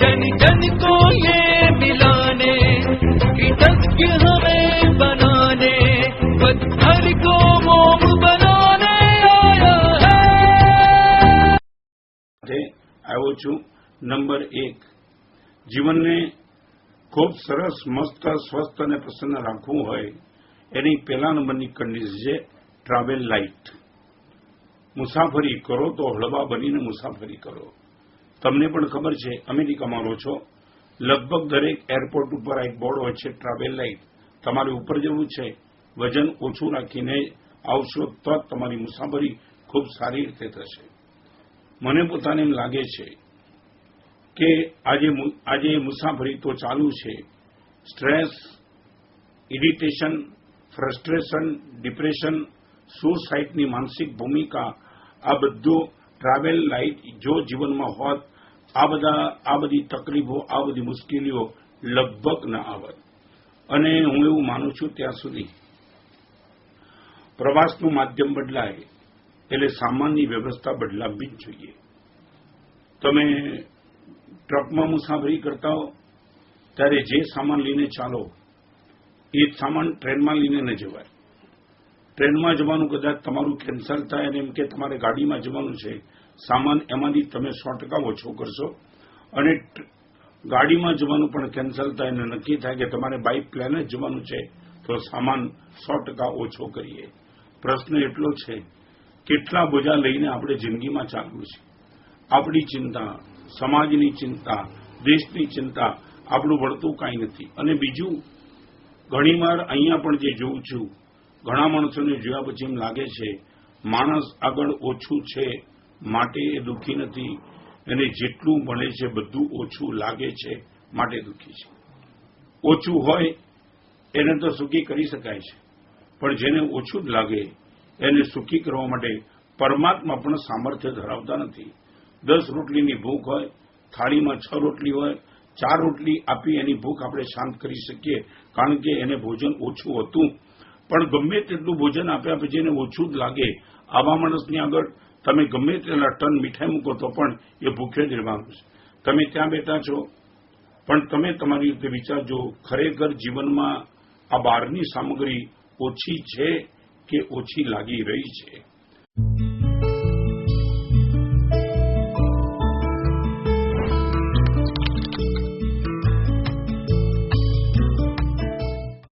जन जन को ये मिलाने कृतज्ञ हमें बनाने पत्थर को मोम बनाने आया है સાથે આવ્યો છું નંબર એક જીવનને ખૂબ સરસ મસ્ત સ્વસ્થ અને પ્રસન્ન રાખવું હોય એની પહેલા નંબરની કન્ડિશન છે ટ્રાવેલ લાઇટ મુસાફરી કરો તો હળવા બનીને મુસાફરી કરો તમને પણ ખબર છે, અમેરિકામાં રહો છો. લગભગ દરેક એરપોર્ટ ઉપર આ એક બોર્ડ હોય છે ટ્રાવેલ લાઇટ તમારે ઉપર જવું છે, વજન ઓછું રાખીને આવશો તો તમારી મુસાફરી ખૂબ સારી રીતે થશે. મને પોતાને એમ લાગે છે કે આજે આજે મુસાફરી તો ચાલુ છે. સ્ટ્રેસ ઇરિટેશન ફ્રસ્ટ્રેશન ડિપ્રેશન સુસાઇડની માનસિક ભૂમિકા આ બધું ટ્રાવેલ લાઇટ જો જીવનમાં હોત, આ બધા, આ બધી તકલીફો, આ બધી મુશ્કેલીઓ લગભગ ના આવત. અને હું એવું માનું છું ત્યાં સુધી પ્રવાસનું માધ્યમ બદલાય એટલે સામાનની વ્યવસ્થા બદલાવવી જ જોઈએ. તમે ટ્રકમાં મુસાફરી કરતા હો, ત્યારે જે સામાન લઈને ચાલો, એ જ સામાન ટ્રેનમાં લઈને ન જવાય. ટ્રેનમાં જવાનું કદાચ તમારું કેન્સલ થાય અને એમ કે તમારે ગાડીમાં જવાનું છે, સામાન એમાંથી તમે સો ટકા ઓછો કરશો. અને ગાડીમાં જવાનું પણ કેન્સલ થાય અને નક્કી થાય કે તમારે બાય પ્લેન જ જવાનું છે, તો સામાન સો ટકા ઓછો કરીએ. પ્રશ્ન એટલો છે, કેટલા બોજા લઈને આપણે જિંદગીમાં ચાલવું છે? આપણી ચિંતા, સમાજની ચિંતા, દેશની ચિંતા, આપણું વળતું કાંઈ નથી. અને બીજું, ઘણીવાર અહીંયા પણ જે જોઉં છું ઘણા માણસોને જોયા પછી એમ લાગે છે, માણસ આગળ ઓછું છે, માટે એ દુઃખી નથી. એને જેટલું મળે છે, બધું ઓછું લાગે છે, માટે દુઃખી છે. ઓછું હોય, એને તો સુખી કરી શકાય છે. પણ જેને ઓછું જ લાગે, એને સુખી કરવા માટે પરમાત્મા પણ સામર્થ્ય ધરાવતા નથી. દસ રોટલીની ભૂખ હોય, થાળીમાં છ રોટલી હોય, ચાર રોટલી આપી એની ભૂખ આપણે શાંત કરી શકીએ, કારણ કે એને ભોજન ઓછું હતું. પણ ગમે તેટલું ભોજન આપ્યા પછી એને ઓછું જ લાગે. આવા માણસની આગળ તમે ગમે તેટલા ટન મીઠાઈ મૂકો તો પણ એ ભૂખ્યો જ રહેવાનું છે. તમે ત્યાં બેઠા છો, પણ તમે તમારી રીતે વિચારજો, ખરેખર જીવનમાં આ બહારની સામગ્રી ઓછી છે કે ઓછી લાગી રહી છે?